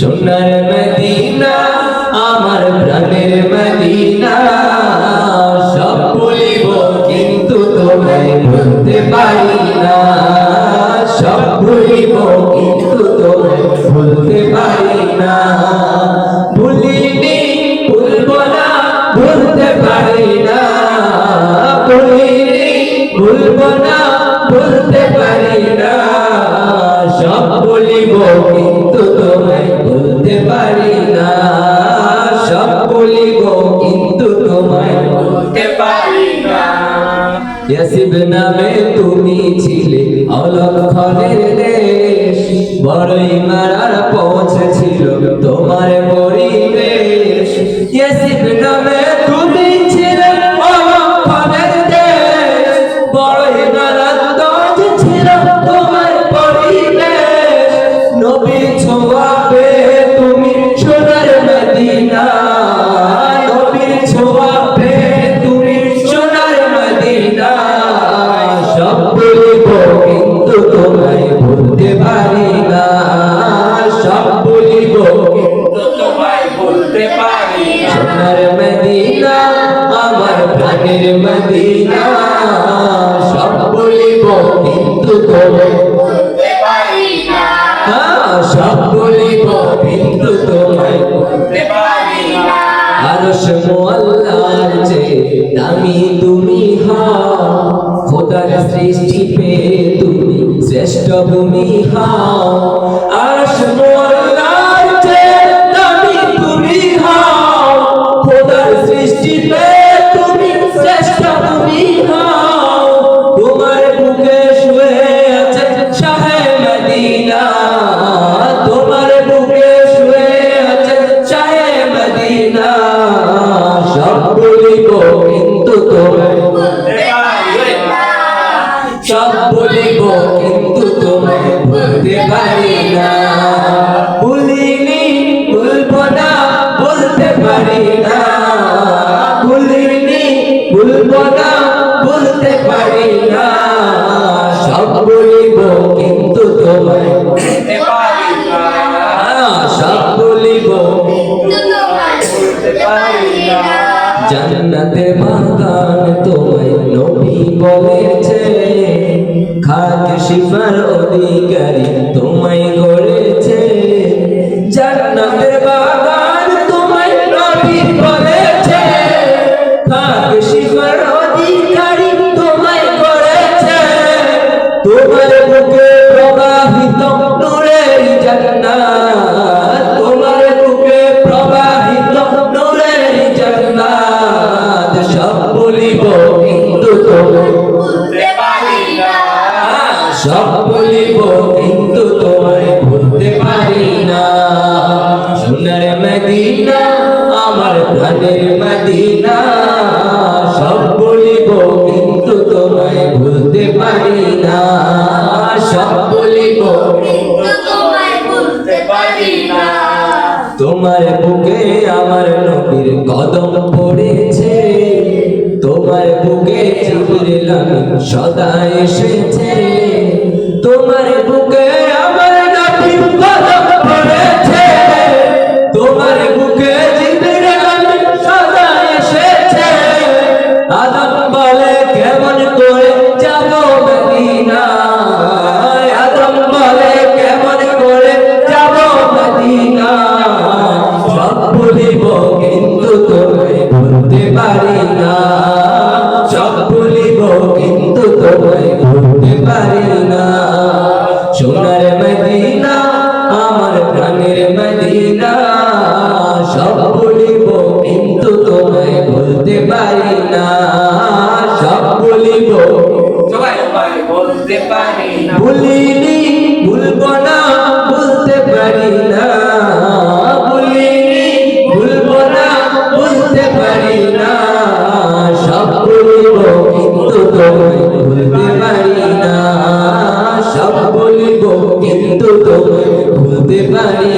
সোনার মদিনা, আমার প্রাণের মদিনা। সব বলিব কিন্তু তোমায় বলতে পারি না। সব ভুলিব, কিন্তু তোমায় বলতে পারি না। ভুলিনি, ভুলব না, ভুলতে পারি না। ভুলিনি, ভুলব না, ভুলতে পারি না। সব বলিব নামে তুমি ছিলে অলক্ষণের দেশ। বড়ই মারার পৌঁছেছিল তোমার পরিবেশ। সোনার মদিনা আমার প্রাণের মদিনা। সব বলিব কিন্তু না। হ্যাঁ, সব বলিব কিন্তু তোমায় আরশ মোয়াল্লার যে দামি তুমি হও খোদার সৃষ্টি পে তুমি শ্রেষ্ঠ ভূমি হও। সব বলিব, কিন্তু তোমায় বলতে পারি না। ভুলিনি ভুলব না বলতে পারি না। ভুলিনি ভুলব না বলতে পারি না। সব বলিব, কিন্তু তোমায় বলতে পারি না। সব বলিব বলতে পারি না। জান্নাতে বাগান তোমায় নবী বলেছে। শিফার অধিকারী তোমায় গড়েছে জান্নাতের বাগান তোমায় নবী বলেছে। খাক শিফার অধিকারী তোমায় গড়েছে তোমার বুকে প্রবাহিত নূরের জান্নাত কিন্তু তোমায় ভুলতে পারি না। সব বলিব তোমার বুকে আমার নবীর কদম পড়েছে। তোমার বুকে জিবরিল সদা এসেছে। সব বলিব কিন্তু তোমায় বলতে পারি না। সব বলিব বলতে পারি না। ভুলিনি ভুলব না বলতে পারি না। ভুলব না বলতে পারি না। সব বলিব কিন্তু তোমায় ভুলতে পারি না। সব বলিব কিন্তু তোমায় ভুলতে পারি